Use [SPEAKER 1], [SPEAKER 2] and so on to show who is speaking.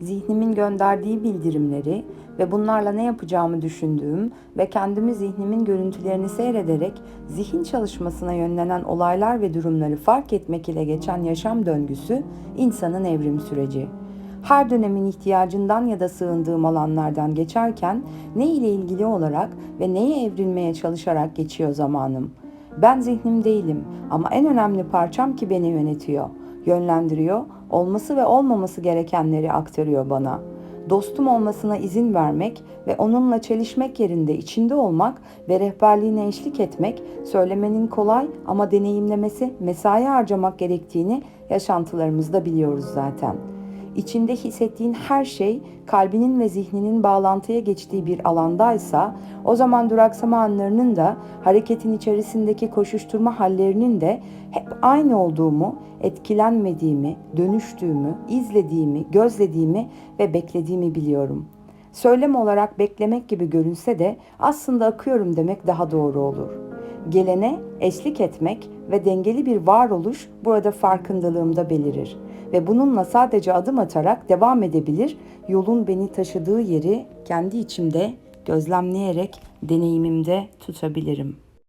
[SPEAKER 1] zihnimin gönderdiği bildirimleri ve bunlarla ne yapacağımı düşündüğüm ve kendimi zihnimin görüntülerini seyrederek zihin çalışmasına yönlenen olaylar ve durumları fark etmek ile geçen yaşam döngüsü insanın evrim süreci. Her dönemin ihtiyacından ya da sığındığım alanlardan geçerken ne ile ilgili olarak ve neye evrilmeye çalışarak geçiyor zamanım. Ben zihnim değilim ama en önemli parçam ki beni yönetiyor, yönlendiriyor, olması ve olmaması gerekenleri aktarıyor bana. Dostum olmasına izin vermek ve onunla çelişmek yerinde içinde olmak ve rehberliğine eşlik etmek, söylemenin kolay ama deneyimlemesi mesai harcamak gerektiğini yaşantılarımızda biliyoruz zaten.'' İçinde hissettiğin her şey kalbinin ve zihninin bağlantıya geçtiği bir alandaysa o zaman duraksama anlarının da hareketin içerisindeki koşuşturma hallerinin de hep aynı olduğumu, etkilenmediğimi, dönüştüğümü, izlediğimi, gözlediğimi ve beklediğimi biliyorum. Söylem olarak beklemek gibi görünse de aslında akıyorum demek daha doğru olur. Gelene eşlik etmek ve dengeli bir varoluş burada farkındalığımda belirir ve bununla sadece adım atarak devam edebilir, yolun beni taşıdığı yeri kendi içimde gözlemleyerek deneyimimde tutabilirim.''